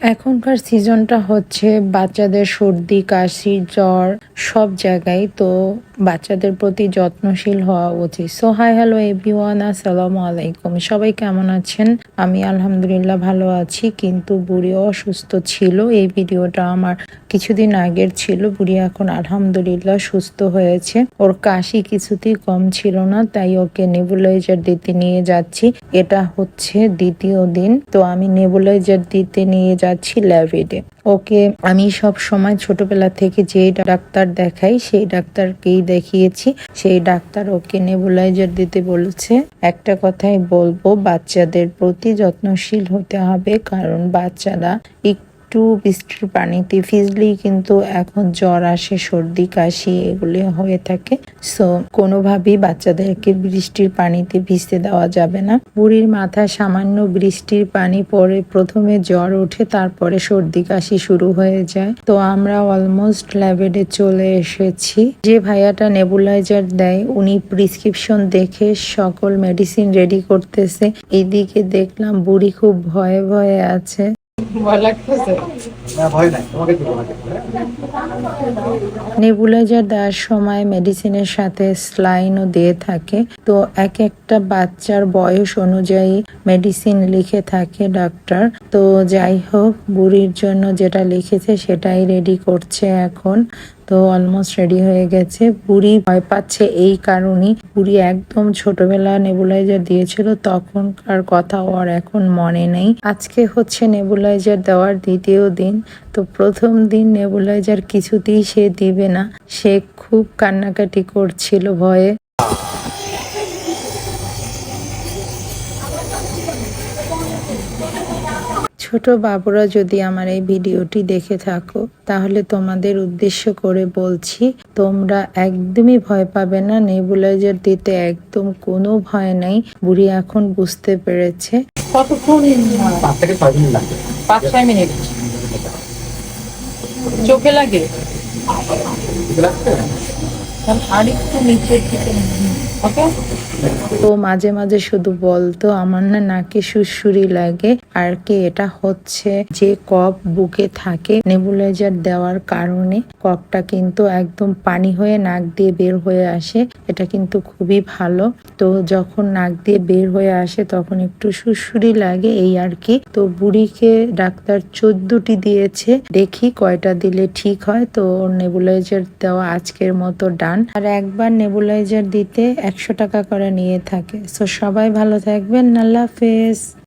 এখনকার সিজনটা হচ্ছে বাচ্চাদের সর্দি, কাশি, জ্বর, সব জায়গায় তো বাচ্চাদের প্রতি যত্নশীল হওয়া উচিত। সো হাই হ্যালো এভরিওয়ান আসসালামু আলাইকুম। সবাই কেমন আছেন? আমি আলহামদুলিল্লাহ ভালো আছি, কিন্তু বুড়ি অসুস্থ ছিল। এই ভিডিওটা আমার কিছুদিন আগের ছিল বুড়ি এখন আলহামদুলিল্লাহ সুস্থ হয়েছে। ওর কাশি কিছুতেই কম ছিল না, তাই ওকে নেবুলাইজার দিতে নিয়ে যাচ্ছি। এটা হচ্ছে দ্বিতীয় দিন, তো আমি নেবুলাইজার দিতে নিয়ে যাচ্ছি ল্যাবেডে ওকে আমি সব সময় ছোটবেলা থেকে যেই ডাক্তার দেখাই, সেই ডাক্তারকেই দেখিয়েছি। সেই ডাক্তার ওকে নেবুলাইজার দিতে বলেছে, একটা কথাই বলব, বাচ্চাদের প্রতি যত্নশীল হতে হবে, কারণ বাচ্চারা একটু বৃষ্টির পানিতে ভিজলেই কিন্তু এখন জ্বর আসে, সর্দি, কাশি এগুলি হয়ে থাকে। সো কোনোভাবেই বাচ্চাদেরকে বৃষ্টির পানিতে ভিজতে দেওয়া যাবে না। বুড়ির মাথায় সামান্য বৃষ্টির পানি পরে প্রথমে জ্বর ওঠে, তারপরে সর্দি, কাশি শুরু হয়ে যায়। তো আমরা অলমোস্ট ল্যাবেডে চলে এসেছি। যে ভাইয়াটা নেবুলাইজার দেয়, উনি প্রিসক্রিপশন দেখে সকল মেডিসিন রেডি করতেছে। এদিকে দেখলাম বুড়ি খুব ভয়ে ভয়ে আছে। ভয় লাগতেছে। না ভয় নাই তোমাকে দিব না নেবুলাইজার দেওয়ার সময় মেডিসিনের সাথে স্লাইনও দিয়ে থাকে। তো এক একটা বাচ্চার বয়স অনুযায়ী মেডিসিন লিখে থাকে ডাক্তার। তো যাই হোক বুড়ির জন্য যেটা লিখেছে সেটাই রেডি করছে এখন। তো অলমোস্ট রেডি হয়ে গেছে। পুরি ভয় পাচ্ছে এই কারণেই। বুড়ি একদম ছোটবেলা নেবুলাইজার দিয়েছিল, তখনকার কথা ওর এখন মনে নেই। আজকে হচ্ছে নেবুলাইজার দেওয়ার দ্বিতীয় দিন। তো প্রথম দিন নেবুলাইজার কিছুতেই সে দিবে না। সে খুব কান্নাকাটি করছিল ভয়ে। ছোট বাবুরা যদি আমার এই ভিডিওটি দেখে থাকো তাহলে তোমাদের উদ্দেশ্য করে বলছি তোমরা একদমই ভয় পাবে না নেবুলাইজার দিতে একদম কোনো ভয় নাই। বুড়ি এখন বুঝতে পেরেছে। কতক্ষণ পাঁচ থেকে ছয় মিনিট লাগবে। পাঁচ ছয় মিনিট। চোখে লাগে? আর একটু নিচের দিকে। ওকে? তো মাঝে মাঝে শুধু বলতো, আমার না নাকে সুরসুরি লাগে। আর কি এটা হচ্ছে যে কপ বুকে থাকে নেবুলাইজার দেওয়ার কারণে কপটা কিন্তু একদম পানি হয়ে নাক দিয়ে বের হয়ে আসে, এটা কিন্তু খুবই ভালো। তো যখন নাক দিয়ে বের হয়ে আসে তখন একটু সুরসুরি লাগে এই আর কি। তো বুড়িকে ডাক্তার চোদ্দটি দিয়েছে, দেখি কয়টা দিলে ঠিক হয়। তো নেবুলাইজার দেওয়া আজকের মতো ডান। আর একবার নেবুলাইজার দিতে একশো টাকা করে নিয়ে থাকে। সো সবাই ভালো থাকবেন। আল্লাহ হাফেজ।